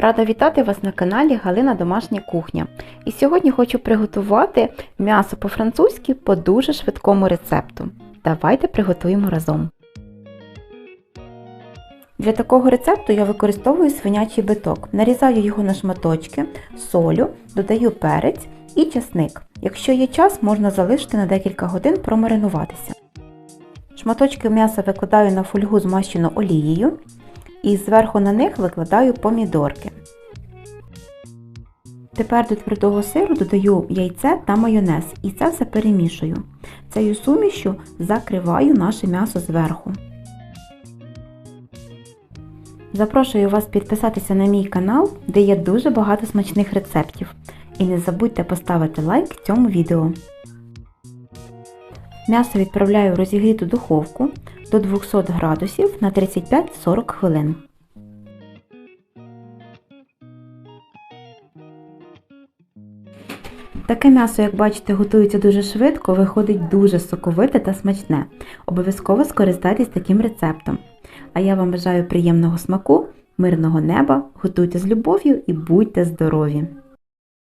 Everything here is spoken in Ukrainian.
Рада вітати вас на каналі Галина Домашня кухня. І сьогодні хочу приготувати м'ясо по-французьки по дуже швидкому рецепту. Давайте приготуємо разом. Для такого рецепту я використовую свинячий биток. Нарізаю його на шматочки, солю, додаю перець і часник. Якщо є час, можна залишити на декілька годин промаринуватися. Шматочки м'яса викладаю на фольгу змащену олією і зверху на них викладаю помідорки. Тепер до твердого сиру додаю яйце та майонез і це все перемішую. Цією сумішю закриваю наше м'ясо зверху. Запрошую вас підписатися на мій канал, де є дуже багато смачних рецептів. І не забудьте поставити лайк цьому відео. М'ясо відправляю в розігріту духовку до 200 градусів на 35-40 хвилин. Таке м'ясо, як бачите, готується дуже швидко, виходить дуже соковите та смачне. Обов'язково скористайтесь таким рецептом. А я вам бажаю приємного смаку, мирного неба, готуйте з любов'ю і будьте здорові!